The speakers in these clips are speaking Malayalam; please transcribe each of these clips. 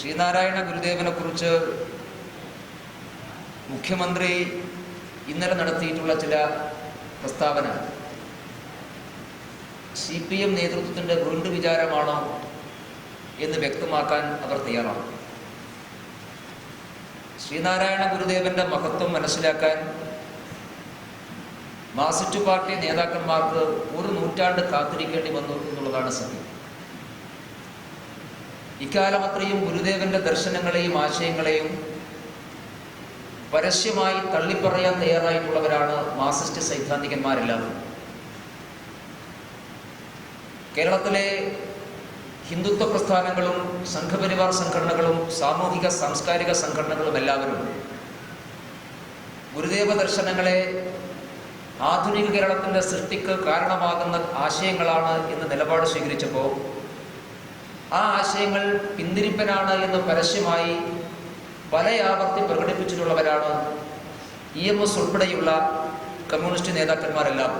ശ്രീനാരായണ ഗുരുദേവനെ കുറിച്ച് മുഖ്യമന്ത്രി ഇന്നലെ നടത്തിയിട്ടുള്ള ചില പ്രസ്താവന സി പി എം നേതൃത്വത്തിന്റെ ഗ്രൂണ്ട് വിചാരമാണോ എന്ന് വ്യക്തമാക്കാൻ അവർ തയ്യാറാണ്. ശ്രീനാരായണ ഗുരുദേവന്റെ മഹത്വം മനസ്സിലാക്കാൻ മാസിറ്റു പാർട്ടി നേതാക്കന്മാർക്ക് ഒരു നൂറ്റാണ്ട് കാത്തിരിക്കേണ്ടി വന്നു എന്നുള്ളതാണ് സത്യം. ഇക്കാലം അത്രയും ഗുരുദേവന്റെ ദർശനങ്ങളെയും ആശയങ്ങളെയും പരസ്യമായി തള്ളിപ്പറയാൻ തയ്യാറായിട്ടുള്ളവരാണ് മാസിസ്റ്റ് സൈദ്ധാന്തികന്മാരെല്ലാവരും. കേരളത്തിലെ ഹിന്ദുത്വ പ്രസ്ഥാനങ്ങളും സംഘപരിവാർ സംഘടനകളും സാമൂഹിക സാംസ്കാരിക സംഘടനകളും എല്ലാവരും ഗുരുദേവ ദർശനങ്ങളെ ആധുനിക കേരളത്തിന്റെ സൃഷ്ടിക്ക് കാരണമാകുന്ന ആശയങ്ങളാണ് എന്ന് നിലപാട് സ്വീകരിച്ചപ്പോൾ ആ ആശയങ്ങൾ പിന്തിരിപ്പനാണ് എന്ന് പരസ്യമായി പല ആവർത്തി പ്രകടിപ്പിച്ചിട്ടുള്ളവരാണ് ഇ എം എസ് ഉൾപ്പെടെയുള്ള കമ്മ്യൂണിസ്റ്റ് നേതാക്കന്മാരെല്ലാം.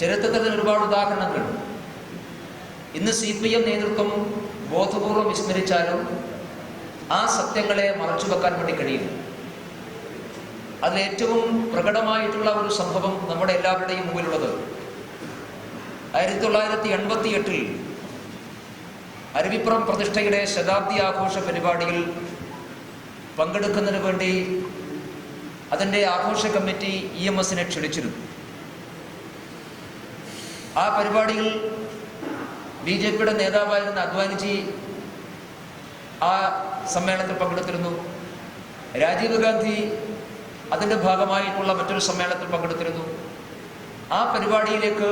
ചരിത്രത്തിൽ ഒരുപാട് ഉദാഹരണങ്ങൾ. ഇന്ന് സി പി എം നേതൃത്വം ബോധപൂർവം വിസ്മരിച്ചാലും ആ സത്യങ്ങളെ മറച്ചു വെക്കാൻ വേണ്ടി കഴിയില്ല. അതിൽ ഏറ്റവും പ്രകടമായിട്ടുള്ള ഒരു സംഭവം നമ്മുടെ എല്ലാവരുടെയും മുമ്പിലുള്ളത്. ആയിരത്തി തൊള്ളായിരത്തി എൺപത്തി എട്ടിൽ അരുവിപ്പുറം പ്രതിഷ്ഠയുടെ ശതാബ്ദി ആഘോഷ പരിപാടിയിൽ പങ്കെടുക്കുന്നതിന് വേണ്ടി അതിന്റെ ആഘോഷ കമ്മിറ്റി ഇ എം എസിനെ ക്ഷണിച്ചിരുന്നു. ആ പരിപാടിയിൽ ബി ജെ പിയുടെ നേതാവായിരുന്ന അദ്വാനിജി ആ സമ്മേളനത്തിൽ പങ്കെടുത്തിരുന്നു. രാജീവ് ഗാന്ധി അതിന്റെ ഭാഗമായിട്ടുള്ള മറ്റൊരു സമ്മേളനത്തിൽ പങ്കെടുത്തിരുന്നു. ആ പരിപാടിയിലേക്ക്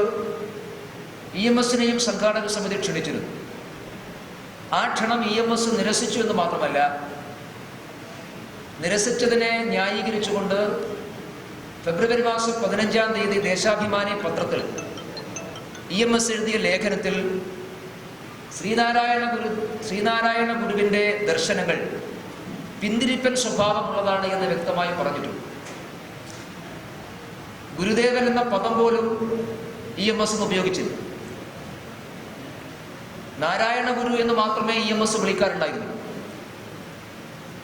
ഇ എം എസിനെയും സംഘാടക സമിതി ക്ഷണിച്ചിരുന്നു. ആ ക്ഷണം ഇ എം എസ് നിരസിച്ചു എന്ന് മാത്രമല്ല നിരസിച്ചതിനെ ന്യായീകരിച്ചുകൊണ്ട് ഫെബ്രുവരി മാസം പതിനഞ്ചാം തീയതി ദേശാഭിമാനി പത്രത്തിൽ ഇ എം എസ് എഴുതിയ ലേഖനത്തിൽ ശ്രീനാരായണ ഗുരു ശ്രീനാരായണ ഗുരുവിന്റെ ദർശനങ്ങൾ പിന്തിരിപ്പൻ സ്വഭാവമുള്ളതാണ് എന്ന് വ്യക്തമായി പറഞ്ഞിട്ടുണ്ട്. ഗുരുദേവൻ എന്ന പദം പോലും ഇ എം എസ് ഉപയോഗിച്ചില്ല. നാരായണ ഗുരു എന്ന് മാത്രമേ ഇ എം എസ് വിളിക്കാറുണ്ടായിരുന്നു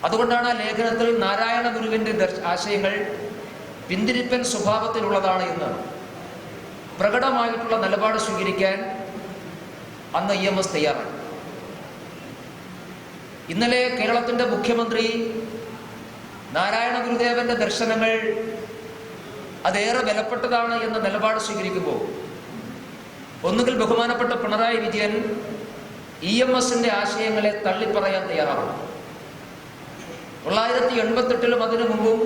അതുകൊണ്ടാണ് ആ ലേഖനത്തിൽ നാരായണ ഗുരുവിന്റെ ആശയങ്ങൾ പിന്തിരിപ്പൻ സ്വഭാവത്തിലുള്ളതാണ് എന്ന് പ്രകടമായിട്ടുള്ള നിലപാട് സ്വീകരിക്കാൻ അന്ന് ഇ എം എസ് തയ്യാറാണ് ഇന്നലെ കേരളത്തിന്റെ മുഖ്യമന്ത്രി നാരായണ ഗുരുദേവന്റെ ദർശനങ്ങൾ അതേറെ വിലപ്പെട്ടതാണ് എന്ന നിലപാട് സ്വീകരിക്കുമ്പോൾ ഒന്നുകിൽ ബഹുമാനപ്പെട്ട പിണറായി വിജയൻ ഇ എം എസിന്റെ ആശയങ്ങളെ തള്ളിപ്പറയാൻ തയ്യാറാണ് തൊള്ളായിരത്തി എൺപത്തെട്ടിലും അതിനു മുമ്പും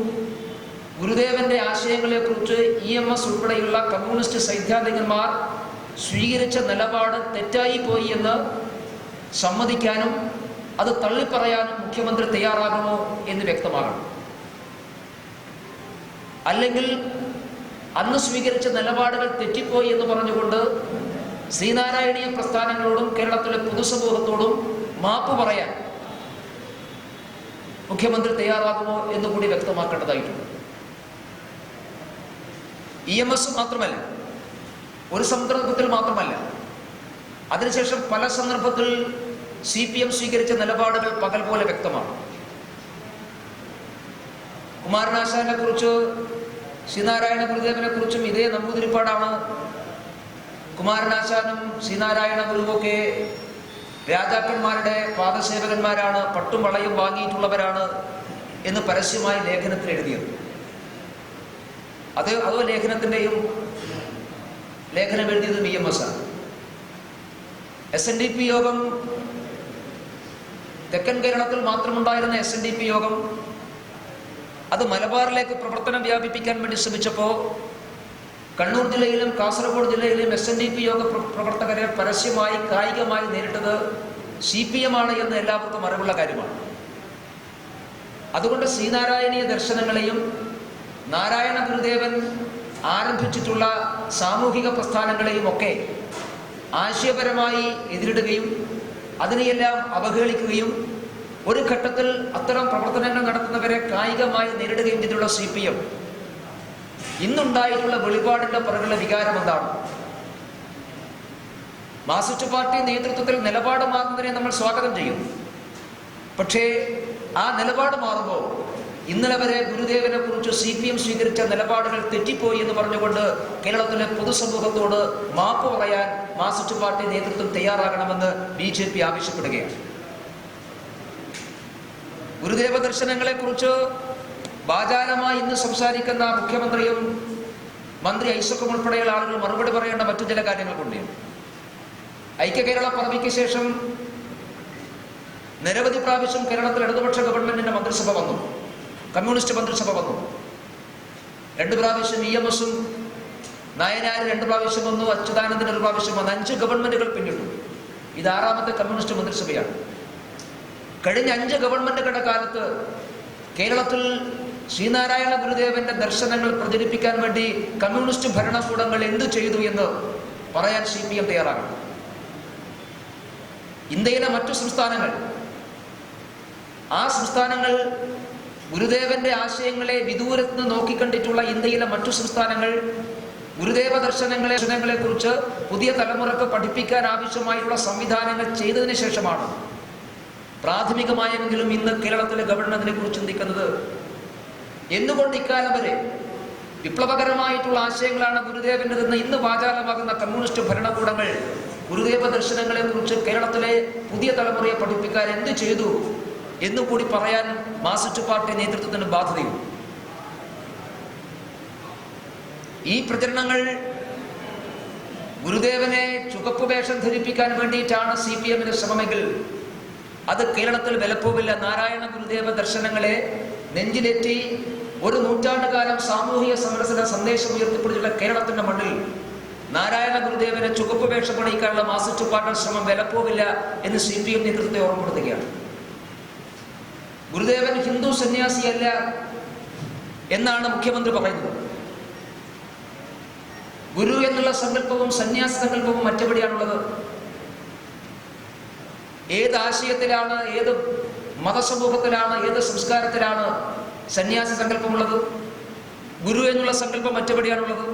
ഗുരുദേവന്റെ ആശയങ്ങളെക്കുറിച്ച് ഇ എം എസ് ഉൾപ്പെടെയുള്ള കമ്മ്യൂണിസ്റ്റ് സൈദ്ധാന്തികന്മാർ സ്വീകരിച്ച നിലപാട് തെറ്റായി പോയി എന്ന് സമ്മതിക്കാനും അത് തള്ളിപ്പറയാനും മുഖ്യമന്ത്രി തയ്യാറാകുമോ എന്ന് വ്യക്തമാകണം. അല്ലെങ്കിൽ അന്ന് സ്വീകരിച്ച നിലപാടുകൾ തെറ്റിപ്പോയി എന്ന് പറഞ്ഞുകൊണ്ട് ശ്രീനാരായണീയ പ്രസ്ഥാനങ്ങളോടും കേരളത്തിലെ പൊതുസമൂഹത്തോടും മാപ്പ് പറയാൻ മുഖ്യമന്ത്രി തയ്യാറാകുമോ എന്ന് കൂടി വ്യക്തമാക്കേണ്ടതായിട്ടുണ്ട്. ഇ എം എസ് മാത്രമല്ല ഒരു സന്ദർഭത്തിൽ മാത്രമല്ല അതിനുശേഷം പല സന്ദർഭത്തിൽ സി പി എം സ്വീകരിച്ച നിലപാടുകൾ പകൽ പോലെ വ്യക്തമാണ്. കുമാരനാശാനെ കുറിച്ച് ശ്രീനാരായണ ഗുരുദേവനെ കുറിച്ചും ഇതേ നമ്പൂതിരിപ്പാടാണ് കുമാരനാശാനും ശ്രീനാരായണ ഗുരുവൊക്കെ രാജാക്കന്മാരുടെ പാദസേവകന്മാരാണ് പട്ടും വളയും വാങ്ങിയിട്ടുള്ളവരാണ് എന്ന് പരസ്യമായി ലേഖനത്തിൽ എഴുതിയത്. അത് അതോ ലേഖനത്തിന്റെയും ലേഖനം എഴുതിയതും ഇ എം എസ് ആണ്. എസ് എൻ ഡി പി യോഗം തെക്കൻ കേരളത്തിൽ മാത്രമുണ്ടായിരുന്ന എസ് എൻ ഡി പി യോഗം അത് മലബാറിലേക്ക് പ്രവർത്തനം വ്യാപിപ്പിക്കാൻ വേണ്ടി ശ്രമിച്ചപ്പോൾ കണ്ണൂർ ജില്ലയിലും കാസർഗോഡ് ജില്ലയിലും എസ് എൻ ഡി പി യോഗ പ്രവർത്തകരെ പരസ്യമായി കായികമായി നേരിട്ടത് സി പി എം ആണ് എന്ന് എല്ലാവർക്കും അറിവുള്ള കാര്യമാണ്. അതുകൊണ്ട് ശ്രീനാരായണീയ ദർശനങ്ങളെയും നാരായണ ഗുരുദേവൻ ആരംഭിച്ചിട്ടുള്ള സാമൂഹിക പ്രസ്ഥാനങ്ങളെയും ഒക്കെ ആശയപരമായി എതിരിടുകയും അതിനെയെല്ലാം അവഹേളിക്കുകയും ഒരു ഘട്ടത്തിൽ അത്തരം പ്രവർത്തനങ്ങൾ നടത്തുന്നവരെ കായികമായി നേരിടുകയും ചെയ്തിട്ടുള്ള സി പി എം. ഇന്നുണ്ടായിട്ടുള്ള വെളിപാടിന്റെ പുറകുള്ള വികാരം എന്താണ്? മാർസിസ്റ്റ് പാർട്ടി നേതൃത്വത്തിൽ നിലപാട് മാറുന്നതിനെ നമ്മൾ സ്വാഗതം ചെയ്യും. പക്ഷേ ആ നിലപാട് മാറുമ്പോൾ ഇന്നലെ വരെ ഗുരുദേവനെ കുറിച്ച് സി പി എം സ്വീകരിച്ച നിലപാടുകൾ തെറ്റിപ്പോയി എന്ന് പറഞ്ഞുകൊണ്ട് കേരളത്തിലെ പൊതുസമൂഹത്തോട് മാപ്പ് പറയാൻ മാർസിസ്റ്റ് പാർട്ടി നേതൃത്വം തയ്യാറാകണമെന്ന് ബി ജെ പി ആവശ്യപ്പെടുകയാണ്. ഗുരുദേവ ദർശനങ്ങളെ കുറിച്ച് വാചാലമായി ഇന്ന് സംസാരിക്കുന്ന മുഖ്യമന്ത്രിയും മന്ത്രി ഐസക്കും ഉൾപ്പെടെയുള്ള ആളുകൾ മറുപടി പറയേണ്ട മറ്റു ചില കാര്യങ്ങൾ കൊണ്ടുവരും ഐക്യ കേരള പദവിക്ക് ശേഷം നിരവധി പ്രാവശ്യം കേരളത്തിൽ ഇടതുപക്ഷ ഗവൺമെന്റിന്റെ മന്ത്രിസഭ വന്നു. കമ്മ്യൂണിസ്റ്റ് മന്ത്രിസഭ വന്നു. രണ്ട് പ്രാവശ്യം ഇ എം എസും നായനാർ രണ്ട് പ്രാവശ്യം വന്നു അച്യുതാനന്ദൻ ഒരു പ്രാവശ്യം വന്നു. അഞ്ച് ഗവൺമെന്റുകൾ പിന്നിട്ടു. ഇത് ആറാമത്തെ കമ്മ്യൂണിസ്റ്റ് മന്ത്രിസഭയാണ്. കഴിഞ്ഞ അഞ്ച് ഗവൺമെന്റുകളുടെ കാലത്ത് കേരളത്തിൽ ശ്രീനാരായണ ഗുരുദേവന്റെ ദർശനങ്ങൾ പ്രചരിപ്പിക്കാൻ വേണ്ടി കമ്മ്യൂണിസ്റ്റ് ഭരണകൂടങ്ങൾ എന്തു ചെയ്തു എന്ന് പറയാൻ സി പി എം തയ്യാറാണ് ഇന്ത്യയിലെ മറ്റു സംസ്ഥാനങ്ങൾ ആ സംസ്ഥാനങ്ങൾ ഗുരുദേവന്റെ ആശയങ്ങളെ വിദൂരത്ത് നിന്ന് നോക്കിക്കണ്ടിട്ടുള്ള ഇന്ത്യയിലെ മറ്റു സംസ്ഥാനങ്ങൾ ഗുരുദേവ ദർശനങ്ങളെ ദർശനങ്ങളെ കുറിച്ച് പുതിയ തലമുറയ്ക്ക് പഠിപ്പിക്കാൻ ആവശ്യമായിട്ടുള്ള സംവിധാനങ്ങൾ ചെയ്തതിന് ശേഷമാണ് പ്രാഥമികമായെങ്കിലും ഇന്ന് കേരളത്തിലെ ഗവൺമെന്റിനെ കുറിച്ച് ചിന്തിക്കുന്നത് എന്തുകൊണ്ട് ഇക്കാലം വരെ വിപ്ലവകരമായിട്ടുള്ള ആശയങ്ങളാണ് ഗുരുദേവന്റെതെന്ന് ഇന്ന് വാചാലമാകുന്ന കമ്മ്യൂണിസ്റ്റ് ഭരണകൂടങ്ങൾ ഗുരുദേവ ദർശനങ്ങളെ കുറിച്ച് കേരളത്തിലെ പുതിയ തലമുറയെ പഠിപ്പിക്കാൻ എന്ത് ചെയ്തു എന്നുകൂടി പറയാൻ മാർസിസ്റ്റ് പാർട്ടി നേതൃത്വത്തിന് ബാധ്യതയുണ്ട്. ഈ പ്രചരണങ്ങൾ ഗുരുദേവനെ ചുവപ്പ് വേഷം ധരിപ്പിക്കാൻ വേണ്ടിയിട്ടാണ് സി പി എമ്മിന്റെ ശ്രമമെങ്കിൽ അത് കേരളത്തിൽ വിലപ്പോവില്ല. നാരായണ ഗുരുദേവ ദർശനങ്ങളെ നെഞ്ചിലേറ്റി ഒരു നൂറ്റാണ്ട് കാലം സാമൂഹിക സമരസന സന്ദേശം ഉയർത്തിപ്പിടിച്ചുള്ള കേരളത്തിന്റെ മണ്ണിൽ നാരായണ ഗുരുദേവനെ ചുവപ്പ് വേഷം പണിയിക്കാനുള്ള പാർട്ടി ശ്രമം വിലപ്പോവില്ല എന്ന് സി പി എം നേതൃത്വത്തെ ഓർമ്മപ്പെടുത്തുകയാണ്. ഗുരുദേവൻ ഹിന്ദു സന്യാസിയല്ല എന്നാണ് മുഖ്യമന്ത്രി പറയുന്നത്. ഗുരു എന്നുള്ള സങ്കല്പവും സന്യാസ സങ്കല്പവും മറ്റെവിടെയാണുള്ളത്? ഏത് ആശയത്തിലാണ് ഏത് മതസമൂഹത്തിലാണ് ഏത് സംസ്കാരത്തിലാണ് സന്യാസി സങ്കല്പമുള്ളത്? ഗുരു എന്നുള്ള സങ്കല്പം മറ്റെവിടെയാണുള്ളത്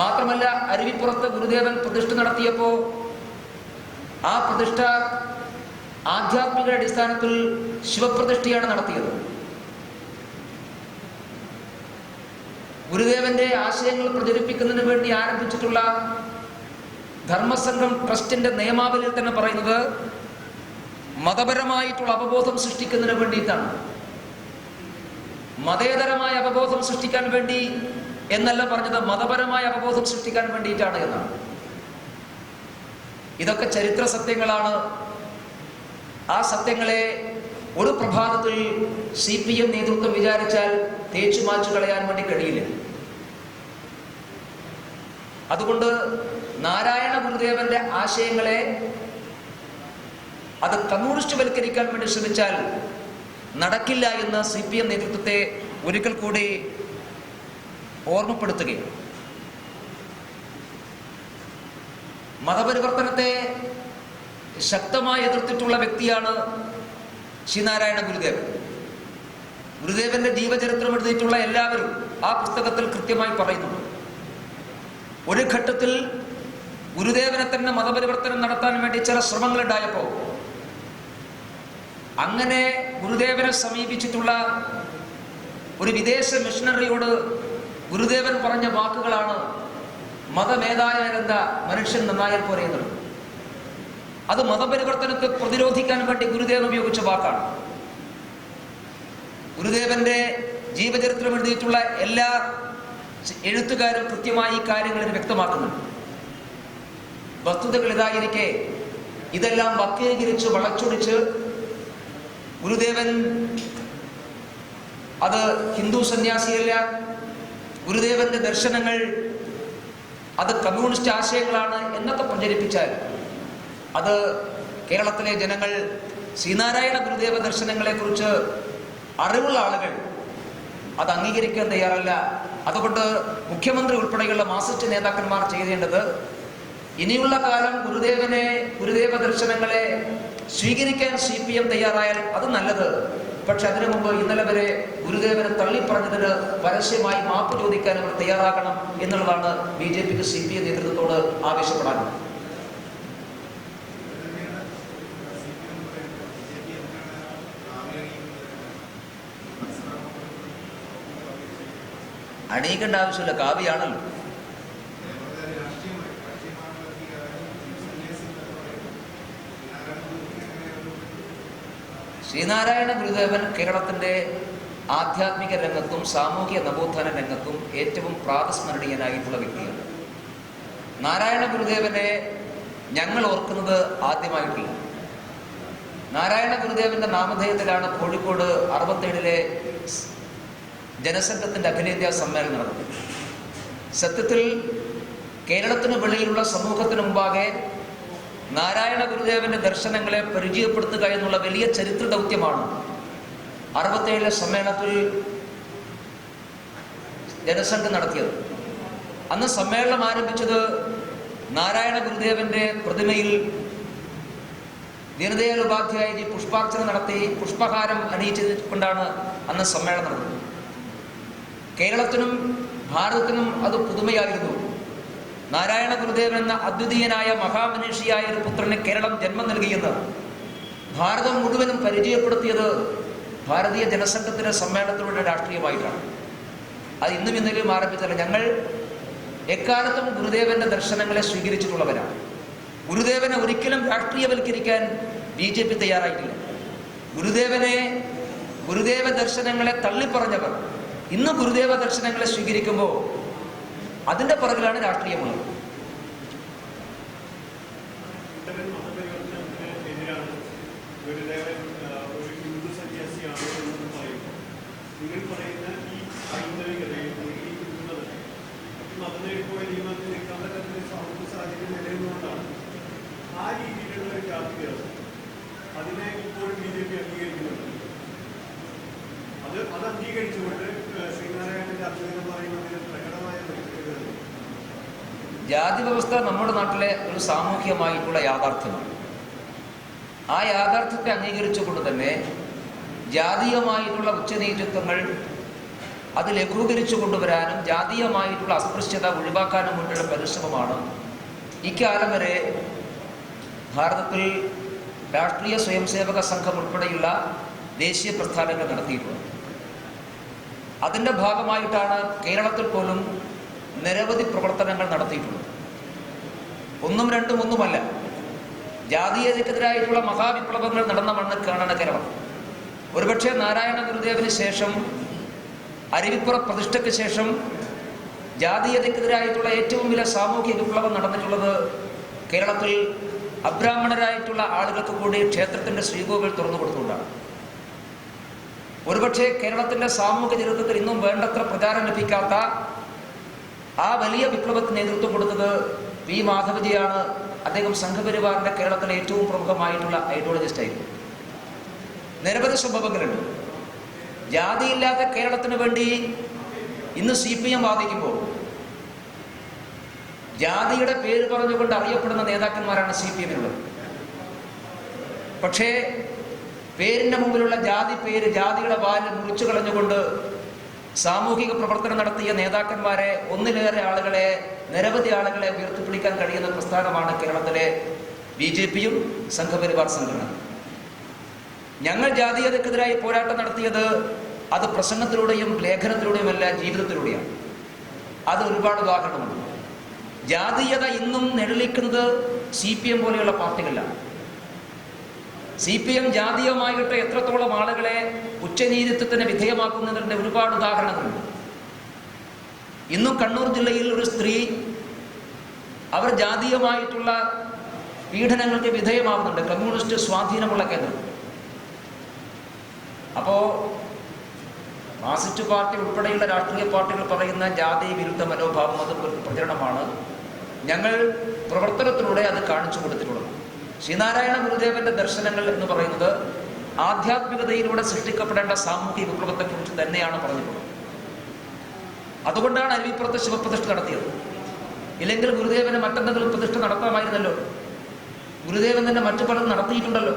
മാത്രമല്ല അരുവിപ്പുറത്ത് ഗുരുദേവൻ പ്രതിഷ്ഠ നടത്തിയപ്പോ ആ പ്രതിഷ്ഠ ആധ്യാത്മിക അടിസ്ഥാനത്തിൽ ശിവപ്രതിഷ്ഠയാണ് നടത്തിയത്. ഗുരുദേവന്റെ ആശയങ്ങൾ പ്രചരിപ്പിക്കുന്നതിന് വേണ്ടി ആരംഭിച്ചിട്ടുള്ള ധർമ്മസംഘം ട്രസ്റ്റിന്റെ നിയമാവലിയിൽ തന്നെ പറയുന്നത് മതപരമായിട്ടുള്ള അവബോധം സൃഷ്ടിക്കുന്നതിന് വേണ്ടിയിട്ടാണ്. മതേതരമായ അവബോധം സൃഷ്ടിക്കാൻ വേണ്ടി എന്നല്ല പറഞ്ഞത് മതപരമായ അവബോധം സൃഷ്ടിക്കാൻ വേണ്ടിയിട്ടാണ് എന്നാണ്. ഇതൊക്കെ ചരിത്ര സത്യങ്ങളാണ്. ആ സത്യങ്ങളെ ഒരു പ്രഭാതത്തിൽ സി പി എം നേതൃത്വം വിചാരിച്ചാൽ തേച്ചു മാച്ചു കളയാൻ വേണ്ടി കഴിയില്ല. അതുകൊണ്ട് നാരായണ ഗുരുദേവന്റെ ആശയങ്ങളെ അത് കമ്മ്യൂണിസ്റ്റ് വൽക്കരിക്കാൻ വേണ്ടി ശ്രമിച്ചാൽ നടക്കില്ല എന്ന് സി പി എം നേതൃത്വത്തെ ഒരിക്കൽ കൂടി ഓർമ്മപ്പെടുത്തുകയും മതപരിവർത്തനത്തെ ശക്തമായി എതിർത്തിട്ടുള്ള വ്യക്തിയാണ് ശ്രീനാരായണ ഗുരുദേവൻ. ഗുരുദേവന്റെ ജീവചരിത്രം എഴുതിയിട്ടുള്ള എല്ലാവരും ആ പുസ്തകത്തിൽ കൃത്യമായി പറയുന്നുണ്ട്. ഒരു ഘട്ടത്തിൽ ഗുരുദേവനെ തന്നെ മതപരിവർത്തനം നടത്താൻ വേണ്ടി ചില ശ്രമങ്ങൾ ഉണ്ടായപ്പോൾ അങ്ങനെ ഗുരുദേവനെ സമീപിച്ചിട്ടുള്ള ഒരു വിദേശ മിഷണറിയോട് ഗുരുദേവൻ പറഞ്ഞ വാക്കുകളാണ് മതമേതായാലെന്താ മനുഷ്യൻ നന്നായി പോരേന്നത് അത് മതപരിവർത്തനത്തെ പ്രതിരോധിക്കാൻ വേണ്ടി ഗുരുദേവൻ ഉപയോഗിച്ച വാക്കാണ്. ഗുരുദേവന്റെ ജീവചരിത്രം എഴുതിയിട്ടുള്ള എല്ലാ എഴുത്തുകാരും കൃത്യമായി ഈ കാര്യങ്ങൾ വ്യക്തമാക്കുന്നുണ്ട്. വസ്തുതകൾ ഇതായിരിക്കെ ഇതെല്ലാം വക്രീകരിച്ച് വളച്ചൊടിച്ച് ഗുരുദേവൻ അത് ഹിന്ദു സന്യാസിയല്ല. ഗുരുദേവന്റെ ദർശനങ്ങൾ അത് കമ്മ്യൂണിസ്റ്റ് ആശയങ്ങളാണ് എന്നൊക്കെ പ്രചരിപ്പിച്ചാൽ അത് കേരളത്തിലെ ജനങ്ങൾ ശ്രീനാരായണ ഗുരുദേവ ദർശനങ്ങളെ കുറിച്ച് അറിവുള്ള ആളുകൾ അത് അംഗീകരിക്കാൻ തയ്യാറല്ല. അതുകൊണ്ട് മുഖ്യമന്ത്രി ഉൾപ്പെടെയുള്ള മാസിസ്റ്റ് നേതാക്കന്മാർ ചെയ്യേണ്ടത് ഇനിയുള്ള കാലം ഗുരുദേവനെ ഗുരുദേവ ദർശനങ്ങളെ സ്വീകരിക്കാൻ സി പി എം തയ്യാറായാൽ അത് നല്ലത്. പക്ഷെ അതിനു മുമ്പ് ഇന്നലെ വരെ ഗുരുദേവനെ തള്ളിപ്പറഞ്ഞതിന് പരസ്യമായി മാപ്പ് ചോദിക്കാൻ അവർ തയ്യാറാക്കണം എന്നുള്ളതാണ് ബി ജെ പിക്ക് സി പി എം നേതൃത്വത്തോട് ആവശ്യപ്പെടാൻ അണിയിക്കേണ്ട ആവശ്യമില്ല. കാവ്യാണല്ലോ ശ്രീനാരായണ ഗുരുദേവൻ കേരളത്തിന്റെ ആധ്യാത്മിക രംഗത്തും സാമൂഹിക നവോത്ഥാന രംഗത്തും ഏറ്റവും പ്രാതസ്മരണീയനായിട്ടുള്ള വ്യക്തിയാണ്. നാരായണ ഗുരുദേവനെ ഞങ്ങൾ ഓർക്കുന്നത് ആദ്യമായിട്ടില്ല. നാരായണ ഗുരുദേവന്റെ നാമധേയത്തിലാണ് കോഴിക്കോട് അറുപത്തേഴിലെ ജനസംഘത്തിന്റെ അഖിലേന്ത്യാ സമ്മേളനം നടന്നത്. സത്യത്തിൽ കേരളത്തിന് വെളിയിലുള്ള സമൂഹത്തിന് മുമ്പാകെ നാരായണ ഗുരുദേവന്റെ ദർശനങ്ങളെ പരിചയപ്പെടുത്തുക എന്നുള്ള വലിയ ചരിത്ര ദൗത്യമാണ്. അറുപത്തേഴിലെ സമ്മേളനത്തിൽ ജനസംഘം നടത്തിയത്. അന്ന് സമ്മേളനം ആരംഭിച്ചത് നാരായണ ഗുരുദേവന്റെ പ്രതിമയിൽ ദീനദയാൽ ഉപാധ്യായജി പുഷ്പാർച്ചന നടത്തി പുഷ്പഹാരം അണിയിച്ചുകൊണ്ടാണ് അന്ന് സമ്മേളനം നടന്നത്. കേരളത്തിനും ഭാരതത്തിനും അത് പുതുമയായിരുന്നു. നാരായണ ഗുരുദേവൻ എന്ന അദ്വിതീയനായ മഹാമനീഷിയായ ഒരു പുത്രന് കേരളം ജന്മം നൽകിയത്. ഭാരതം മുഴുവനും പരിചയപ്പെടുത്തിയത് ഭാരതീയ ജനസംഘത്തിന്റെ സമ്മേളനത്തിലൂടെ രാഷ്ട്രീയമായിട്ടാണ്. അത് ഇന്നും ഇന്നലെയും ആരംഭിച്ചല്ല ഞങ്ങൾ എക്കാലത്തും ഗുരുദേവന്റെ ദർശനങ്ങളെ സ്വീകരിച്ചിട്ടുള്ളവരാണ്. ഗുരുദേവനെ ഒരിക്കലും രാഷ്ട്രീയവൽക്കരിക്കാൻ ബി ജെ പി തയ്യാറായിട്ടില്ല. ഗുരുദേവനെ ഗുരുദേവ ദർശനങ്ങളെ തള്ളിപ്പറഞ്ഞവർ ഇന്ന് ഗുരുദേവ ദർശനങ്ങളെ സ്വീകരിക്കുമ്പോൾ അതിന്റെ പുറകിലാണ് രാഷ്ട്രീയമുള്ളത് ആ, ഒരു അതിനെ ഇപ്പോഴും അത് അത് അംഗീകരിച്ചുകൊണ്ട് ശ്രീനാരായണന്റെ അദ്വൈതമായ ജാതി വ്യവസ്ഥ നമ്മുടെ നാട്ടിലെ ഒരു സാമൂഹ്യമായിട്ടുള്ള യാഥാർത്ഥ്യമാണ്. ആ യാഥാർത്ഥ്യത്തെ അംഗീകരിച്ചുകൊണ്ട് തന്നെ ജാതീയമായിട്ടുള്ള ഉച്ചനീചത്വങ്ങൾ അത് ലഘൂകരിച്ചു കൊണ്ടുവരാനും ജാതീയമായിട്ടുള്ള അസ്പൃശ്യത ഒഴിവാക്കാനും വേണ്ടിയുള്ള പരിശ്രമമാണ് ഇക്കാലം വരെ ഭാരതത്തിൽ രാഷ്ട്രീയ സ്വയംസേവക സംഘം ഉൾപ്പെടെയുള്ള ദേശീയ പ്രസ്ഥാനങ്ങൾ നടത്തിയിട്ടുള്ളത്. അതിന്റെ ഭാഗമായിട്ടാണ് കേരളത്തിൽ പോലും നിരവധി പ്രവർത്തനങ്ങൾ നടത്തിയിട്ടുണ്ട്. ഒന്നും രണ്ടും ഒന്നുമല്ല. ജാതീയതയ്ക്കെതിരായിട്ടുള്ള മഹാവിപ്ലവങ്ങൾ നടന്ന മണ്ണ് മണ്ണൊക്കെയാണ് കേരളം. ഒരുപക്ഷെ നാരായണ ഗുരുദേവന് ശേഷം അരുവിപ്പുറ പ്രതിഷ്ഠയ്ക്ക് ശേഷം ജാതീയതയ്ക്കെതിരായിട്ടുള്ള ഏറ്റവും വലിയ സാമൂഹ്യ വിപ്ലവം നടന്നിട്ടുള്ളത് കേരളത്തിൽ അബ്രാഹ്മണരായിട്ടുള്ള ആളുകൾക്ക് കൂടി ക്ഷേത്രത്തിന്റെ ശ്രീകോവിൽ തുറന്നു കൊടുത്തുകൊണ്ടാണ്. ഒരുപക്ഷെ കേരളത്തിന്റെ സാമൂഹ്യ ജീവിതത്തിൽ ഇന്നും വേണ്ടത്ര പ്രചാരം ലഭിക്കാത്ത ആ വലിയ വിപ്ലവത്തിന് നേതൃത്വം കൊടുത്തത് വി മാധവജിയാണ്. അദ്ദേഹം സംഘപരിവാറിന്റെ കേരളത്തിലെ ഏറ്റവും പ്രമുഖമായിട്ടുള്ള ഐഡിയോളജിസ്റ്റ് ആയിരുന്നു. നിരവധി സംഭവങ്ങളുണ്ട്. ജാതിയില്ലാത്ത കേരളത്തിന് വേണ്ടി ഇന്ന് സി പി എം വാദിക്കുമ്പോൾ ജാതിയുടെ പേര് പറഞ്ഞുകൊണ്ട് അറിയപ്പെടുന്ന നേതാക്കന്മാരാണ് സി പി എമ്മിനുള്ളത് പക്ഷേ പേരിന്റെ മുമ്പിലുള്ള ജാതി പേര് ജാതിയുടെ വാൽ മുറിച്ചു കളഞ്ഞുകൊണ്ട് സാമൂഹിക പ്രവർത്തനം നടത്തിയ നേതാക്കന്മാരെ ഒന്നിലേറെ ആളുകളെ നിരവധി ആളുകളെ ഉയർത്തിപ്പിടിക്കാൻ കഴിയുന്ന പ്രസ്ഥാനമാണ് കേരളത്തിലെ ബി ജെ പിയും സംഘപരിവാർ സംഘടന ഞങ്ങൾ ജാതീയതക്കെതിരായി പോരാട്ടം നടത്തിയത് അത് പ്രസംഗത്തിലൂടെയും ലേഖനത്തിലൂടെയുമല്ല ജീവിതത്തിലൂടെയാണ്. അത് ഒരുപാട് ഉദാഹരണമുണ്ട് ജാതീയത ഇന്നും നിഴലിക്കുന്നത് സി പി എം പോലെയുള്ള പാർട്ടികളിലാണ് സി പി എം ജാതീയമായിട്ട് എത്രത്തോളം ആളുകളെ ഉച്ചനീതിത്വത്തിന് വിധേയമാക്കുന്നതിന്റെ ഒരുപാട് ഉദാഹരണങ്ങളുണ്ട്. ഇന്നും കണ്ണൂർ ജില്ലയിൽ ഒരു സ്ത്രീ അവർ ജാതീയമായിട്ടുള്ള പീഡനങ്ങൾക്ക് വിധേയമാകുന്നുണ്ട് കമ്മ്യൂണിസ്റ്റ് സ്വാധീനമുള്ള കേന്ദ്രം. അപ്പോ മാർസിസ്റ്റ് പാർട്ടി ഉൾപ്പെടെയുള്ള രാഷ്ട്രീയ പാർട്ടികൾ പറയുന്ന ജാതി വിരുദ്ധ മനോഭാവം അത് പ്രചരണമാണ്. ഞങ്ങൾ പ്രവർത്തനത്തിലൂടെ അത് കാണിച്ചു കൊടുത്തിട്ടുള്ളത് ശ്രീനാരായണ ഗുരുദേവന്റെ ദർശനങ്ങൾ എന്ന് പറയുന്നത് ആധ്യാത്മികതയിലൂടെ സൃഷ്ടിക്കപ്പെടേണ്ട സാമൂഹിക വിപ്ലവത്തെക്കുറിച്ച് തന്നെയാണ് പറഞ്ഞിട്ടുള്ളത്. അതുകൊണ്ടാണ് അരുവിപ്പുറത്ത് ശിവപ്രതിഷ്ഠ നടത്തിയത്. ഇല്ലെങ്കിൽ ഗുരുദേവന് മറ്റെന്തെങ്കിലും പ്രതിഷ്ഠ നടത്താമായിരുന്നല്ലോ. ഗുരുദേവൻ തന്നെ മറ്റു പലതും നടത്തിയിട്ടുണ്ടല്ലോ.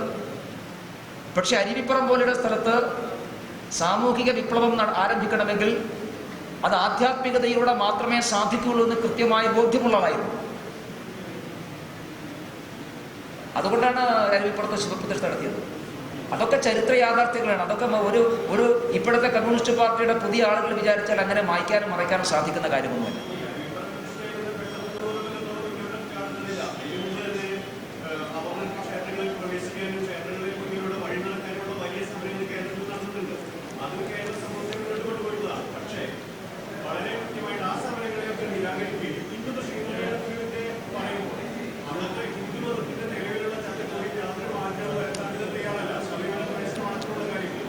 പക്ഷെ അരുവിപ്പുറം പോലെയുള്ള സ്ഥലത്ത് സാമൂഹിക വിപ്ലവം ആരംഭിക്കണമെങ്കിൽ അത് ആധ്യാത്മികതയിലൂടെ മാത്രമേ സാധിക്കുകയുള്ളൂ എന്ന് കൃത്യമായ ബോധ്യമുള്ളതായിരുന്നു അതുകൊണ്ടാണ് അരുവിപ്പുറത്ത് ശിവപ്രതിഷ്ഠ നടത്തിയത്. അതൊക്കെ ചരിത്ര യാഥാർത്ഥ്യങ്ങളാണ്. അതൊക്കെ ഒരു ഒരു ഇപ്പോഴത്തെ കമ്മ്യൂണിസ്റ്റ് പാർട്ടിയുടെ പുതിയ ആളുകൾ വിചാരിച്ചാൽ അങ്ങനെ മായ്ക്കാനും മറയ്ക്കാനും സാധിക്കുന്ന കാര്യമൊന്നുമല്ല അവർ ക്ഷേത്രങ്ങളിൽ പ്രവേശിക്കാനും ക്ഷേത്രങ്ങളിൽ മുന്നിലൂടെ വഴി നടക്കാനുള്ള വലിയ സമരങ്ങൾ കേരളത്തിൽ നടന്നിട്ടുണ്ട് അത് കേരള സമൂഹത്തിൽ മുന്നോട്ട് കൊണ്ടുപോയതാണ് പക്ഷേ വളരെ കൃത്യമായിട്ട് ആ സമരങ്ങളെയൊക്കെ നിരാകരിക്കുകയും ഹിന്ദു ശ്രീനാരായണത്തിന്റെ പറയുമ്പോൾ അന്നത്തെ ഹിന്ദു മതത്തിന്റെ നിലവിലുള്ള ചട്ടക്കൂടി യാതൊരു മാറ്റവും വരുത്താൻ ഇത് തയ്യാറല്ല ശബരിമല പ്രവേശനം അടക്കമുള്ള കാര്യങ്ങൾ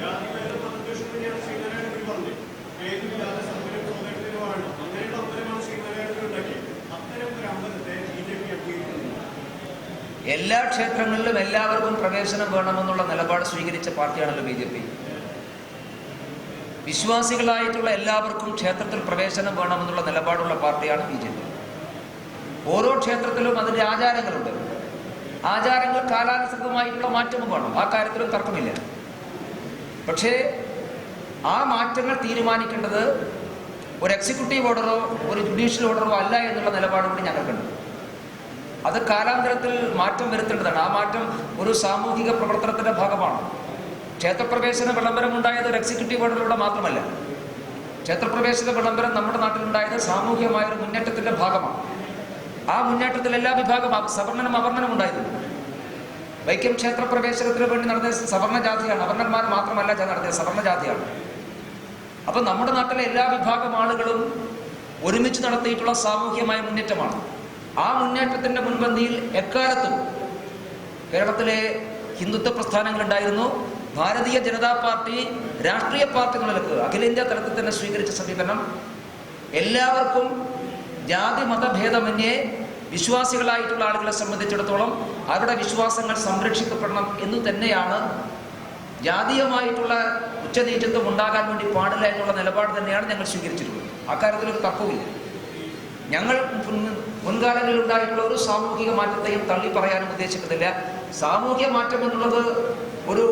ജാതി വേറെ മതദ്വേഷം തന്നെയാണ് ശ്രീനാരായണ ഗുരു പറഞ്ഞത് പേരില്ലാതെ സൗകര്യം സൗകര്യത്തിന് വാഴണം അങ്ങനെയുള്ള അമ്പലമാണ് ശ്രീനാരായണ ഗുരു ഉണ്ടാക്കിയത് അത്തരം ഒരു അമ്പലത്തെ ബി ജെ പി അംഗീകരിക്കുന്നില്ല എല്ലാ ക്ഷേത്രങ്ങളിലും എല്ലാവർക്കും പ്രവേശനം വേണമെന്നുള്ള നിലപാട് സ്വീകരിച്ച പാർട്ടിയാണല്ലോ ബി ജെ പി. വിശ്വാസികളായിട്ടുള്ള എല്ലാവർക്കും ക്ഷേത്രത്തിൽ പ്രവേശനം വേണമെന്നുള്ള നിലപാടുള്ള പാർട്ടിയാണ് ബി ജെ പി. ഓരോ ക്ഷേത്രത്തിലും അതിന്റെ ആചാരങ്ങളുണ്ട്. ആചാരങ്ങൾ കാലാനുസൃതമായിട്ടുള്ള മാറ്റവും വേണം. ആ കാര്യത്തിലും തർക്കമില്ല. പക്ഷേ ആ മാറ്റങ്ങൾ തീരുമാനിക്കേണ്ടത് ഒരു എക്സിക്യൂട്ടീവ് ഓർഡറോ ഒരു ജുഡീഷ്യൽ ഓർഡറോ അല്ല എന്നുള്ള നിലപാടുകൂടി ഞങ്ങൾക്കുണ്ട്. അത് കാലാന്തരത്തിൽ മാറ്റം വരുത്തേണ്ടതാണ്. ആ മാറ്റം ഒരു സാമൂഹിക പ്രവർത്തനത്തിന്റെ ഭാഗമാണ്. ക്ഷേത്രപ്രവേശന വിളംബരം ഉണ്ടായത് ഒരു എക്സിക്യൂട്ടീവ് ഓർഡറിലൂടെ മാത്രമല്ല. ക്ഷേത്രപ്രവേശന വിളംബരം നമ്മുടെ നാട്ടിലുണ്ടായത് സാമൂഹികമായ ഒരു മുന്നേറ്റത്തിന്റെ ഭാഗമാണ്. ആ മുന്നേറ്റത്തിൽ എല്ലാ വിഭാഗം സവർണനും അവർണനും ഉണ്ടായിരുന്നു. വൈക്കം ക്ഷേത്രപ്രവേശനത്തിന് വേണ്ടി നടന്ന സവർണ ജാതിയാണ് അവർണന്മാർ മാത്രമല്ല ഞാൻ നടത്തിയത് സവർണ ജാതിയാണ് അപ്പം നമ്മുടെ നാട്ടിലെ എല്ലാ വിഭാഗം ആളുകളും ഒരുമിച്ച് നടത്തിയിട്ടുള്ള സാമൂഹികമായ മുന്നേറ്റമാണ്. ആ മുന്നേറ്റത്തിന്റെ മുൻപന്തിയിൽ എക്കാലത്തും കേരളത്തിലെ ഹിന്ദുത്വ പ്രസ്ഥാനങ്ങൾ ഉണ്ടായിരുന്നു ഭാരതീയ ജനതാ പാർട്ടി രാഷ്ട്രീയ പാർട്ടി അഖിലേന്ത്യാ തലത്തിൽ തന്നെ സ്വീകരിച്ച സമീപനം എല്ലാവർക്കും ജാതി മതഭേദമന്യേ വിശ്വാസികളായിട്ടുള്ള ആളുകളെ സംബന്ധിച്ചിടത്തോളം അവരുടെ വിശ്വാസങ്ങൾ സംരക്ഷിക്കപ്പെടണം എന്ന് തന്നെയാണ് ജാതീയമായിട്ടുള്ള ഉച്ചനീചത്വം ഉണ്ടാകാൻ വേണ്ടി പാടില്ല എന്നുള്ള നിലപാട് തന്നെയാണ് ഞങ്ങൾ സ്വീകരിച്ചിട്ടുള്ളത്. അക്കാര്യത്തിൽ ഒരു തർക്കവുമില്ല. ഞങ്ങൾ മുൻകാലങ്ങളിൽ ഉണ്ടായിട്ടുള്ള ഒരു സാമൂഹിക മാറ്റത്തെയും തള്ളി പറയാനും ഉദ്ദേശിക്കുന്നില്ല. സാമൂഹിക മാറ്റം എന്നുള്ളത് ഒരു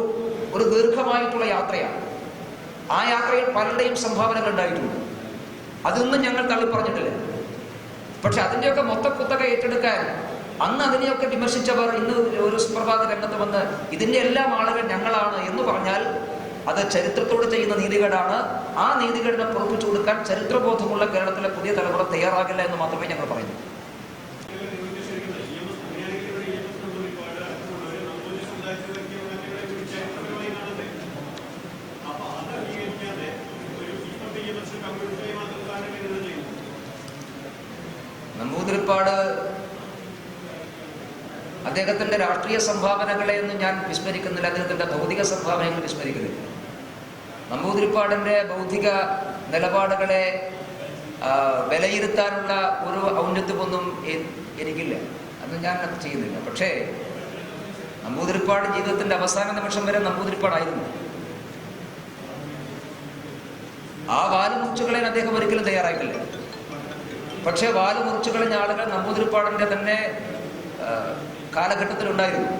ഒരു ദീർഘമായിട്ടുള്ള യാത്രയാണ്. ആ യാത്രയിൽ പലരുടെയും സംഭാവനകൾ ഉണ്ടായിട്ടുണ്ട്. അതൊന്നും ഞങ്ങൾ തള്ളി പറഞ്ഞിട്ടില്ല. പക്ഷെ അതിന്റെയൊക്കെ മൊത്തക്കുത്തക ഏറ്റെടുക്കാൻ അന്ന് അതിനെയൊക്കെ വിമർശിച്ചവർ ഇന്ന് ഒരു സുപ്രഭാത രംഗത്ത് വന്ന് ഇതിന്റെ എല്ലാം ആളുകൾ ഞങ്ങളാണ് എന്ന് പറഞ്ഞാൽ അത് ചരിത്രത്തോട് ചെയ്യുന്ന നീതികേടാണ്. ആ നീതികേടിനെ പുറപ്പിച്ചു കൊടുക്കാൻ ചരിത്രബോധമുള്ള കേരളത്തിലെ പുതിയ തലമുറ തയ്യാറാകില്ല എന്ന് മാത്രമേ ഞങ്ങൾ പറയുന്നു നമ്പൂതിരിപ്പാട് അദ്ദേഹത്തിന്റെ രാഷ്ട്രീയ സംഭാവനകളെ ഒന്നും ഞാൻ വിസ്മരിക്കുന്നില്ല അദ്ദേഹത്തിന്റെ ഭൗതിക സംഭാവനകൾ വിസ്മരിക്കുന്നില്ല. നമ്പൂതിരിപ്പാടിന്റെ ബൗദ്ധിക നിലപാടുകളെ വിലയിരുത്താനുള്ള ഒരു ഔന്നത്യമൊന്നും എനിക്കില്ല. അത് ഞാൻ അത് ചെയ്യുന്നില്ല. പക്ഷേ നമ്പൂതിരിപ്പാട് ജീവിതത്തിന്റെ അവസാന നിമിഷം വരെ നമ്പൂതിരിപ്പാടായിരുന്നു. ആ വാലുമുച്ചുകളെ അദ്ദേഹം ഒരിക്കലും തയ്യാറായിട്ടില്ല. പക്ഷേ വാൽ മുറിച്ചു കളഞ്ഞ ആളുകൾ നമ്പൂതിരിപ്പാടിന്റെ തന്നെ കാലഘട്ടത്തിലുണ്ടായിരുന്നു.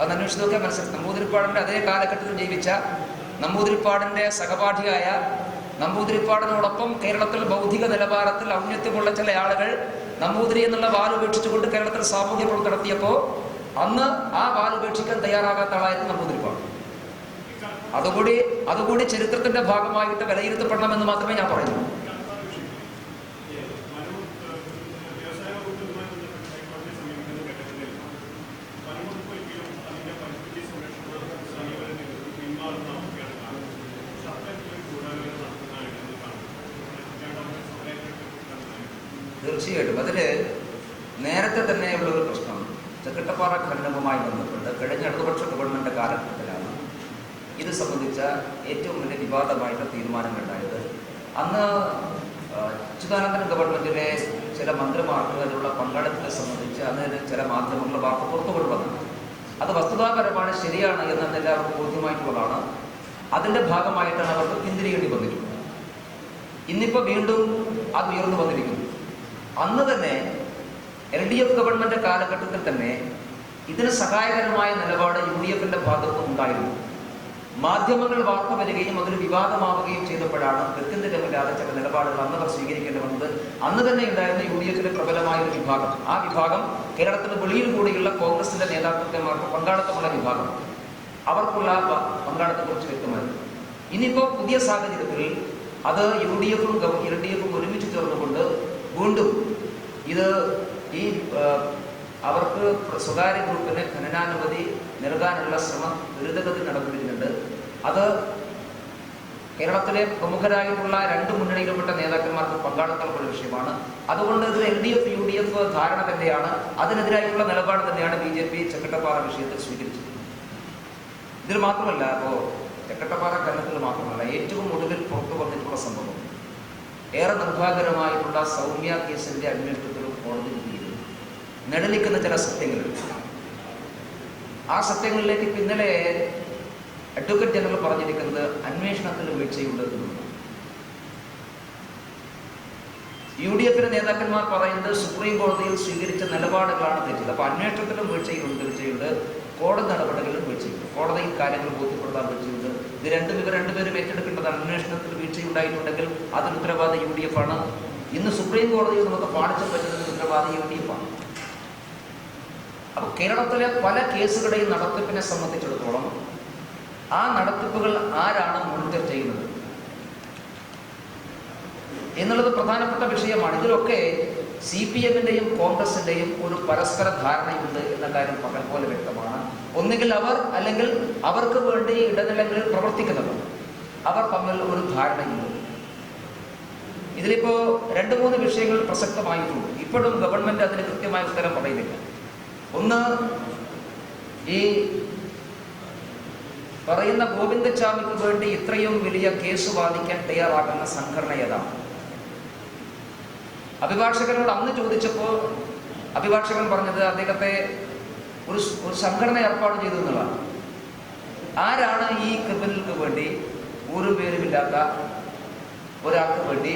അത് അന്വേഷിച്ച് നോക്കിയാൽ മനസ്സിലാക്കി നമ്പൂതിരിപ്പാടിന്റെ അതേ കാലഘട്ടത്തിൽ ജീവിച്ച നമ്പൂതിരിപ്പാടിന്റെ സഹപാഠിയായ നമ്പൂതിരിപ്പാടിനോടൊപ്പം കേരളത്തിൽ ബൗദ്ധിക നിലവാരത്തിൽ ഔന്നത്യമുള്ള ചില ആളുകൾ നമ്പൂതിരി എന്നുള്ള വാൽ ഉപേക്ഷിച്ചുകൊണ്ട് കേരളത്തിൽ സാമൂഹ്യ പ്രവർത്തനം നടത്തിയപ്പോൾ അന്ന് ആ വാൽ ഉപേക്ഷിക്കാൻ തയ്യാറാകാത്ത ആളായിരുന്നു നമ്പൂതിരിപ്പാട്. അതുകൂടി അതുകൂടി ചരിത്രത്തിന്റെ ഭാഗമായിട്ട് വിലയിരുത്തപ്പെടണമെന്ന് മാത്രമേ ഞാൻ പറയുന്നു തീർച്ചയായിട്ടും. അതിൽ നേരത്തെ തന്നെയുള്ള ഒരു പ്രശ്നം. ചെക്കട്ടപ്പാറ ഖനനവുമായി ബന്ധപ്പെട്ട് കഴിഞ്ഞ ഇടതുപക്ഷ ഗവൺമെന്റ് കാലഘട്ടത്തിലാണ് ഇത് സംബന്ധിച്ച ഏറ്റവും വലിയ വിവാദമായിട്ട് തീരുമാനങ്ങളുണ്ടായത്. അന്ന് അച്യുതാനന്ദൻ ഗവൺമെന്റിലെ ചില മന്ത്രിമാർക്ക് അതിലുള്ള പങ്കാളിത്തത്തെ സംബന്ധിച്ച് അന്ന് ചില മാധ്യമങ്ങൾ വാർത്ത പുറത്തു കൊണ്ടുവന്നത് അത് വസ്തുതാപരമാണ് ശരിയാണ് എന്ന് എല്ലാവർക്കും ബോധ്യമായിട്ടുള്ളതാണ്. അതിന്റെ ഭാഗമായിട്ടാണ് അവർക്ക് പിന്തിരിയേണ്ടി വന്നിരിക്കുന്നത് ഇന്നിപ്പോൾ വീണ്ടും അത് ഉയർന്നു വന്നിരിക്കുന്നു. അന്ന് തന്നെ എൽ ഡി എഫ് ഗവൺമെന്റ് കാലഘട്ടത്തിൽ തന്നെ ഇതിന് സഹായകരമായ നിലപാട് യു ഡി എഫിന്റെ ഭാഗത്തും ഉണ്ടായിരുന്നു. മാധ്യമങ്ങൾ വാർത്ത വരികയും അതൊരു വിവാദമാവുകയും ചെയ്തപ്പോഴാണ് ഗത്യന്തരമില്ലാതെ ചില നിലപാടുകൾ അന്ന് അവർ സ്വീകരിക്കേണ്ടി വന്നത്. അന്ന് തന്നെ ഉണ്ടായിരുന്ന യു ഡി എഫിന്റെ പ്രബലമായ ഒരു വിഭാഗം. ആ വിഭാഗം കേരളത്തിന് വെളിയിൽ കൂടിയുള്ള കോൺഗ്രസിന്റെ നേതാക്കന്മാർക്ക് പങ്കാളിത്തമുള്ള വിഭാഗം. അവർക്കുള്ള പങ്കാളിത്തത്തെക്കുറിച്ച് വ്യക്തമായിരുന്നു. ഇനിയിപ്പോൾ പുതിയ സാഹചര്യത്തിൽ അത് യു ഡി എഫും എൽ ഡി എഫും ഒരുമിച്ച് ചേർന്നുകൊണ്ട് വീണ്ടും ഇത് ഈ അവർക്ക് സ്വകാര്യ ഗ്രൂപ്പിന് ഖനനാനുമതി നൽകാനുള്ള ശ്രമം ദുരിതഗതി നടന്നിരിക്കുന്നുണ്ട് അത് കേരളത്തിലെ പ്രമുഖരായിട്ടുള്ള രണ്ട് മുന്നണിയിൽപ്പെട്ട നേതാക്കന്മാർക്ക് പങ്കാളിത്തമുള്ള വിഷയമാണ്. അതുകൊണ്ട് ഇത് L D F U D F ധാരണ തന്നെയാണ്. അതിനെതിരായിട്ടുള്ള നിലപാട് തന്നെയാണ് ബി ജെ പി ചെക്കട്ടപ്പാറ വിഷയത്തിൽ സ്വീകരിച്ചത്. ഇതിൽ മാത്രമല്ല ഇപ്പോൾ ചെക്കട്ടപ്പാറ കരണത്തിൽ മാത്രമല്ല ഏറ്റവും ഒടുവിൽ പുറത്തു വന്നിട്ടുള്ള സംഭവം ഏറെ നിർഭാഗ്യകരമായിട്ടുള്ള സൗമ്യ കേസിന്റെ അന്വേഷണത്തിലും കോടതി വിധിയിലും നിഴലിക്കുന്ന ചില സത്യങ്ങളുണ്ട് ആ സത്യങ്ങളിലേക്ക് ഇന്നലെ അഡ്വക്കേറ്റ് ജനറൽ പറഞ്ഞിരിക്കുന്നത് അന്വേഷണത്തിൽ വീഴ്ചയുണ്ട് എന്നുള്ളതാണ്. യു ഡി എഫിന്റെ നേതാക്കന്മാർ പറയുന്നത് സുപ്രീം കോടതിയിൽ സ്വീകരിച്ച നിലപാടുകളാണ് തെറ്റത് അപ്പൊ അന്വേഷണത്തിലും വീഴ്ചയുണ്ട് വീഴ്ചയുണ്ട്. കോടതി നടപടികളിലും വീഴ്ചയുണ്ട്. കോടതിയിൽ കാര്യങ്ങൾ ബോധ്യപ്പെടുത്താൻ വീഴ്ചയുണ്ട്. ഇത് രണ്ടും ഇവർ രണ്ടുപേരും ഏറ്റെടുക്കേണ്ടതാണ്. അന്വേഷണത്തിൽ വീഴ്ചയുണ്ടായിട്ടുണ്ടെങ്കിൽ അതിന് ഉത്തരവാദി യു ഡി എഫ് ആണ്. ഇന്ന് സുപ്രീം കോടതിയിൽ നമുക്ക് പാടിച്ചു പറ്റുന്നതിന് ഉത്തരവാദി യു ഡി എഫ് ആണ്. അപ്പൊ കേരളത്തിലെ പല കേസുകളുടെയും നടത്തിപ്പിനെ സംബന്ധിച്ചിടത്തോളം ആ നടത്തിപ്പുകൾ ആരാണ് മോണിറ്റർ ചെയ്യുന്നത്? എന്നുള്ളത് പ്രധാനപ്പെട്ട വിഷയമാണ്. ഇതിലൊക്കെ സി പി എമ്മിന്റെയും കോൺഗ്രസിന്റെയും ഒരു പരസ്പര ധാരണയുണ്ട് എന്ന കാര്യം പകൽ പോലെ വ്യക്തമാണ്. ഒന്നുകിൽ അവർ അല്ലെങ്കിൽ അവർക്ക് വേണ്ടി ഇടനിലങ്ങളിൽ പ്രവർത്തിക്കുന്നവർ അവർ തമ്മിൽ ഒരു ധാരണയുണ്ട്. ഇതിലിപ്പോ രണ്ട് മൂന്ന് വിഷയങ്ങൾ പ്രസക്തമായിട്ടുണ്ട്. ഇപ്പോഴും ഗവൺമെന്റ് അതിന് കൃത്യമായ ഉത്തരം പറയുന്നില്ല. ഒന്ന് ഈ പറയുന്ന ഗോവിന്ദച്ചാമിക്ക് വേണ്ടി ഇത്രയും വലിയ കേസ് വാദിക്കാൻ തയ്യാറാകുന്ന സംഘടന ഏതാണ്? അഭിഭാഷകനോട് അന്ന് ചോദിച്ചപ്പോൾ അഭിഭാഷകൻ പറഞ്ഞത് അദ്ദേഹത്തെ ഒരു ഒരു സംഘടന ഏർപ്പാട് ചെയ്തു എന്നുള്ളതാണ്. ആരാണ് ഈ ക്രിമിനലുകൾക്ക് വേണ്ടി ഒരു പേരുമില്ലാത്ത ഒരാൾക്ക് വേണ്ടി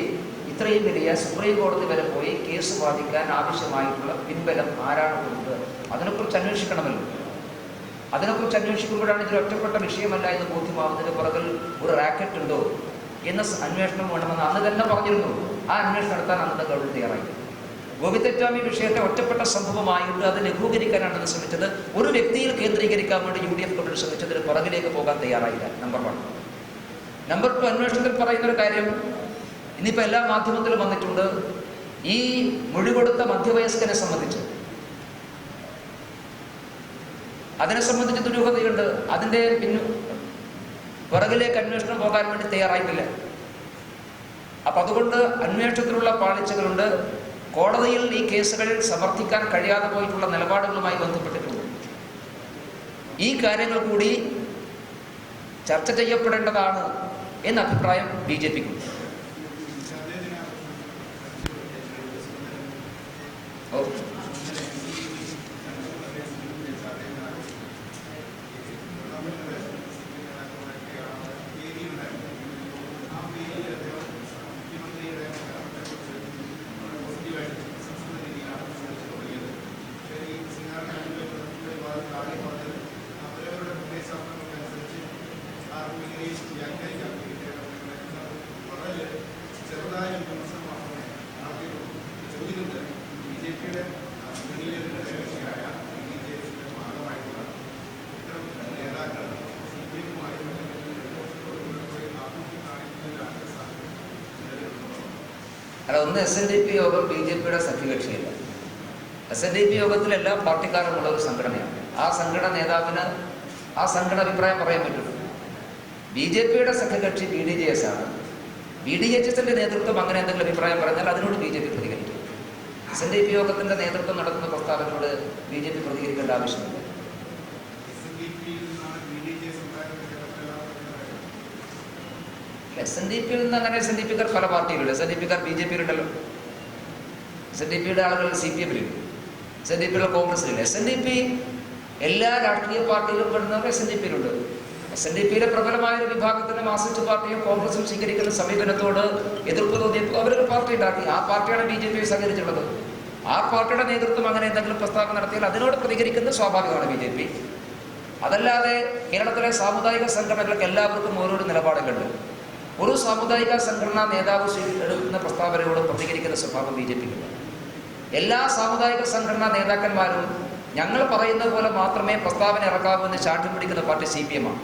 ഇത്രയും വലിയ സുപ്രീം കോടതി വരെ പോയി കേസ് വാദിക്കാൻ ആവശ്യമായിട്ടുള്ള പിൻബലം ആരാണ് കൊടുത്തത് അതിനെക്കുറിച്ച് അന്വേഷിക്കണമല്ലോ. അതിനെക്കുറിച്ച് അന്വേഷിക്കുമ്പോഴാണ് ഇതിൽ ഒറ്റപ്പെട്ട വിഷയമല്ല എന്ന് ബോധ്യമാവുന്നതിന് പുറകിൽ ഒരു റാക്കറ്റ് ഉണ്ടോ? എന്ന അന്വേഷണം വേണമെന്ന് അന്ന് തന്നെ പറഞ്ഞിരുന്നു. ആ അന്വേഷണം നടത്താൻ അന്നത്തെ ഗവൺമെന്റ് തയ്യാറായി. ഗോവിന്ദസ്വാമി വിഷയത്തെ ഒറ്റപ്പെട്ട സംഭവമായിട്ട് അത് ലഘൂകരിക്കാനാണ് അത് ശ്രമിച്ചത്. ഒരു വ്യക്തിയിൽ കേന്ദ്രീകരിക്കാൻ വേണ്ടി യു ഡി എഫ് ഗവൺമെന്റ് ശ്രമിച്ചതിന് പുറകിലേക്ക് പോകാൻ തയ്യാറായില്ല. നമ്പർ വൺ നമ്പർ ടു അന്വേഷണത്തിൽ പറയുന്ന ഒരു കാര്യം ഇന്നിപ്പോൾ എല്ലാ മാധ്യമത്തിലും വന്നിട്ടുണ്ട്. ഈ മൊഴി കൊടുത്ത മധ്യവയസ്കനെ സംബന്ധിച്ച്. അതിനെ സംബന്ധിച്ച് ദുരൂഹതയുണ്ട്. അതിന്റെ പിന്നു പുറകിലേക്ക് അന്വേഷണം പോകാൻ വേണ്ടി തയ്യാറായിട്ടില്ല. അപ്പൊ അതുകൊണ്ട് അന്വേഷണത്തിലുള്ള പാളിച്ചകളുണ്ട്. കോടതിയിൽ ഈ കേസുകളിൽ സമർത്ഥിക്കാൻ കഴിയാതെ പോയിട്ടുള്ള നിലപാടുകളുമായി ബന്ധപ്പെട്ടിട്ടുണ്ട്. ഈ കാര്യങ്ങൾ കൂടി ചർച്ച ചെയ്യപ്പെടേണ്ടതാണ് എന്ന അഭിപ്രായം ബി ജെ പിക്കുണ്ട് ഓ ചെറുതായ വിമർശനം മാത്രമേ ചോദിക്കുന്നത് ബി ജെ പിയുടെ കക്ഷിയായ ബി ജെ പിയുടെ ഭാഗമായിട്ടുള്ള ഇത്തരം നേതാക്കൾ സി പി എമ്മുമായി ആത്മഹത്യ കാണിക്കുന്ന രാഷ്ട്രീയ സാഹചര്യം നിലവിലുണ്ടോ അല്ല ഒന്ന് എസ് എൻ ഡി പി യോഗം ബി ജെ പിയുടെ സഖ്യകക്ഷിയല്ല. എസ് എൻ ഡി പി യോഗത്തിൽ എല്ലാ പാർട്ടിക്കാരും ഉള്ള ഒരു സംഘടനയാണ്. ആ സംഘടന നേതാവിന് ആ സംഘടന അഭിപ്രായം പറയാൻ പറ്റുള്ളൂ ബി ജെ പിയുടെ സഖ്യകക്ഷി ബി ഡി ജെ എസ് ആണ്. ബി ഡി എച്ച് എസിന്റെ നേതൃത്വം അങ്ങനെ എന്തെങ്കിലും അഭിപ്രായം പറഞ്ഞാൽ അതിനോട് ബി ജെ പി പ്രതികരിക്കും. എസ് എൻ ഡി പി യോഗത്തിന്റെ നേതൃത്വം നടത്തുന്ന പ്രസ്താവനയോട് ബി ജെ പി പ്രതികരിക്കേണ്ട ആവശ്യമില്ല എസ് എൻ ഡി പിയിൽ നിന്നാണ് ബി ഡി ജെ സമുദായത്തിന്റെ എസ് എൻ ഡി പിയിൽ നിന്ന് അങ്ങനെ എസ് എൻ ഡി പിക്കാർ പല പാർട്ടിയിലുണ്ട് എസ് എൻ ഡി പിക്കാർ ബി ജെ പിയിലുണ്ടല്ലോ എസ് എൻ ഡി പിയുടെ ആളുകൾ സി പി എമ്മിലുണ്ട് എസ് എൻ ഡി പിയുടെ കോൺഗ്രസിലുണ്ട് എസ് എൻ ഡി പി എല്ലാ രാഷ്ട്രീയ പാർട്ടിയിലും പെടുന്നവർ എസ് എൻ ഡി പിയിലുണ്ട് എസ് എൻ ഡി പിയിലെ പ്രബലമായ ഒരു വിഭാഗത്തിന് മാർസിസ്റ്റ് പാർട്ടിയും കോൺഗ്രസും സ്വീകരിക്കുന്ന സമീപനത്തോട് എതിർപ്പ് തോന്നിയപ്പോൾ അവരൊരു പാർട്ടി ഉണ്ടാക്കി. ആ പാർട്ടിയാണ് ബി ജെ പി സഹകരിച്ചിട്ടുള്ളത്. ആ പാർട്ടിയുടെ നേതൃത്വം അങ്ങനെ എന്തെങ്കിലും പ്രസ്താവന നടത്തിയാൽ അതിനോട് പ്രതികരിക്കുന്ന സ്വാഭാവികമാണ് ബി ജെ പി അതല്ലാതെ കേരളത്തിലെ സാമുദായിക സംഘടനകൾക്ക് എല്ലാവർക്കും ഓരോരോ നിലപാടുകളുണ്ട്. ഒരു സാമുദായിക സംഘടനാ നേതാവ് എടുക്കുന്ന പ്രസ്താവനയോട് പ്രതികരിക്കുന്ന സ്വഭാവം ബി ജെ പിക്കുണ്ട് എല്ലാ സാമുദായിക സംഘടനാ നേതാക്കന്മാരും ഞങ്ങൾ പറയുന്നത് പോലെ മാത്രമേ പ്രസ്താവന ഇറക്കാവൂ എന്ന് ചാട്ടം പിടിക്കുന്ന പാർട്ടി സി പി എം ആണ്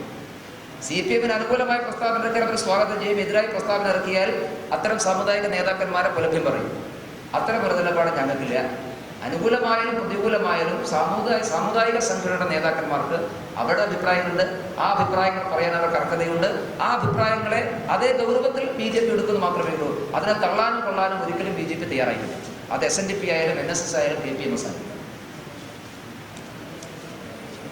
സി പി എമ്മിന് അനുകൂലമായ പ്രസ്താവന ഇറക്കാൻ അവർ സ്വാഗതം ചെയ്യും. എതിരായി പ്രസ്താവന ഇറക്കിയാൽ അത്തരം സാമുദായിക നേതാക്കന്മാരെ പുലഭ്യം പറയും. അത്തരം ഒരു നിലപാട് ഞങ്ങൾക്കില്ല. അനുകൂലമായാലും പ്രതികൂലമായാലും സാമുദായിക സാമുദായിക സംഘടന നേതാക്കന്മാർക്ക് അവരുടെ അഭിപ്രായങ്ങളുണ്ട്. ആ അഭിപ്രായങ്ങൾ പറയാൻ അവർക്ക് അർഹതയുണ്ട്. ആ അഭിപ്രായങ്ങളെ അതേ ഗൗരവത്തിൽ ബി ജെ പി എടുക്കുന്നത് മാത്രമേ ഉള്ളൂ. അതിനെ തള്ളാനും കൊള്ളാനും ഒരിക്കലും ബി ജെ പി തയ്യാറായിട്ടില്ല. അത് എസ് എൻ ഡി പി ആയാലും എൻ എസ് എസ് ആയാലും കെ പി എം എസ് ആയാലും.